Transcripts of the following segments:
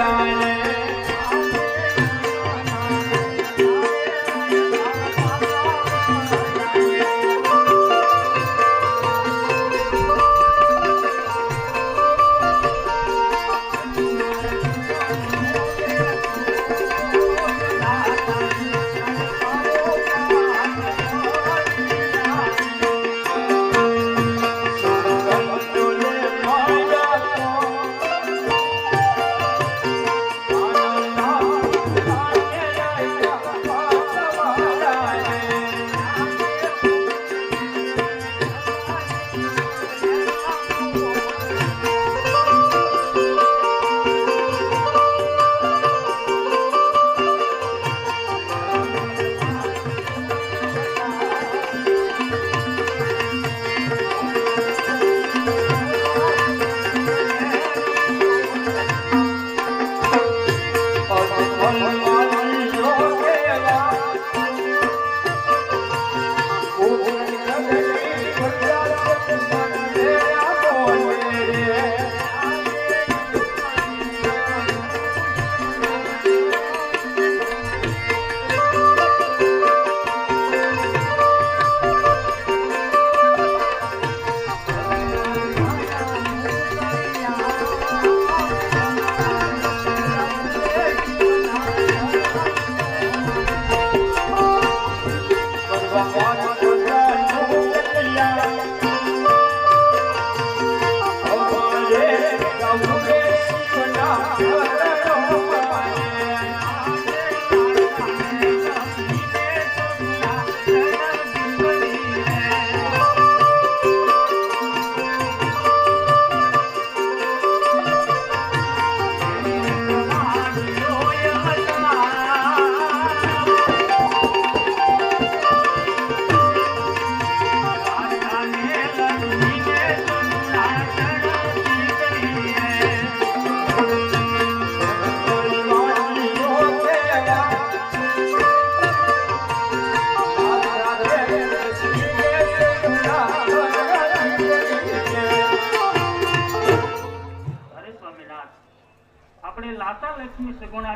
Narayan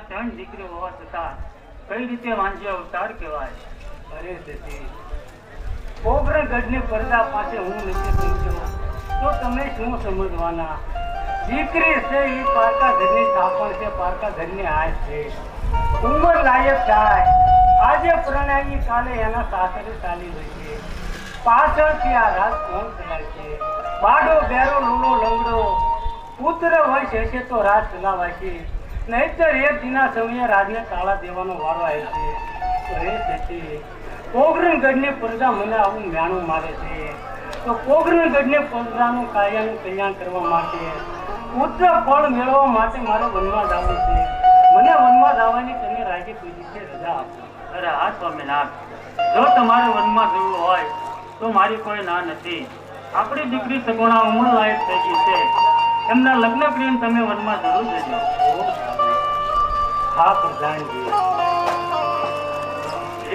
ત્રણ દીકરી હોવા છતાં કઈ રીતે વાંજી અવતાર કહેવાય? અરે સતી કોબરા ગઢની પડદા પાસે હું નથી પહોંચ્યો. તો તમે શું સમજવાના? દીકરી છે એ પારકા ઘરની થાપણ છે પારકા ધરની આજ છે. ઉંમર લાયક થાય. આજે પ્રણયની કાલે એના સાસરે ચાલી રહી છે. પાછળથી આ રાત કોણ ચલાય છે? બાડો બેરો લૂલો, લંગડો. પુત્ર હોય છે છે તો રાજ ચલાવાય છે નહીતર એક દિના સમયે રાજને તાળા દેવાનો વારો આવે છે. તો હે સતી કોગરણગઢની પ્રજા મને આવું મ્યાણું મારે છે. તો કોગરણગઢની પ્રજાનું કાર્યનું કલ્યાણ કરવા માટે પુત્ર ફળ મેળવવા માટે મારે વનમાં જવું છે. મને વનમાં જવાની તમે રાજી પૂછી છે, રજા આપો. અરે હા સ્વામિનાથ જો તમારે વનમાં જવું હોય, તો મારી કોઈ ના નથી. આપણી દીકરી સગુણા ઉંમર લાયક થઈ ગઈ છે. એમના લગ્ન પ્રેમ તમે વનમાં જરૂર જજો હા, પ્રધાનજી.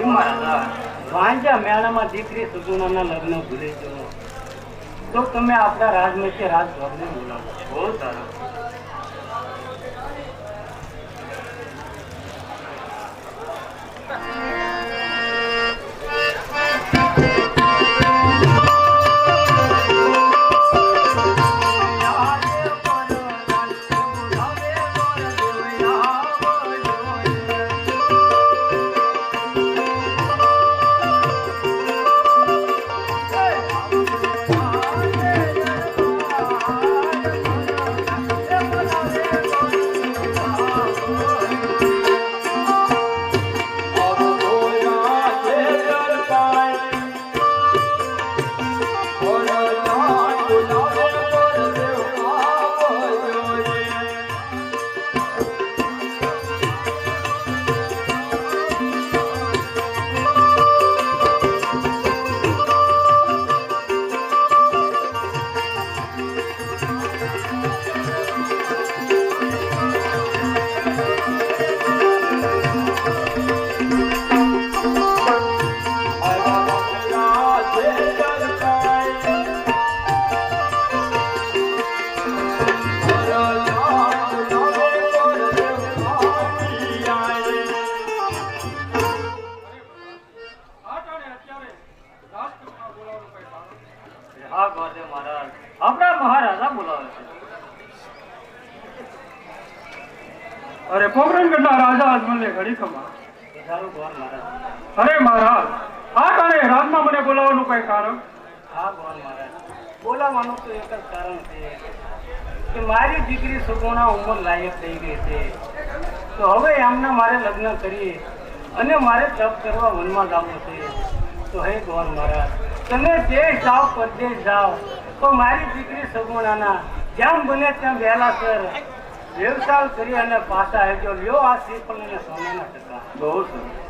મહારાજા વાંજા મેળામાં દીકરી સુગુણાના લગ્ન ભૂલી ગયો તો તમે આપણા રાજમચે રાજભરને બોલાવો બહુ સારું મહારાજા બોલાવે છે. અરે પોખરણગઢના રાજા અજમલને ઘડી ખમા અરે મહારાજ, આ કારણે રાજમાં મને બોલાવવાનું કઈ કારણ? હા મહારાજ. બોલાવવાનું તો એક જ કારણ છે કે મારી દીકરી સુગુણા ઉંમર લાયક થઈ ગઈ છે. તો હવે એમના મારે લગ્ન કરી અને મારે તપ કરવા વનમાં જવું છે. તો હે ભગવાન મહારાજ, તમે જે જાઓ, પરદેશ જાઓ. તો મારી દીકરી સગુણાના, જેમ બને તેમ વહેલા સર વ્યવસાય કરી અને પાછા હેજો લ્યો આ શ્રીફળ અને સોનાના ટકા. બહુ સરસ.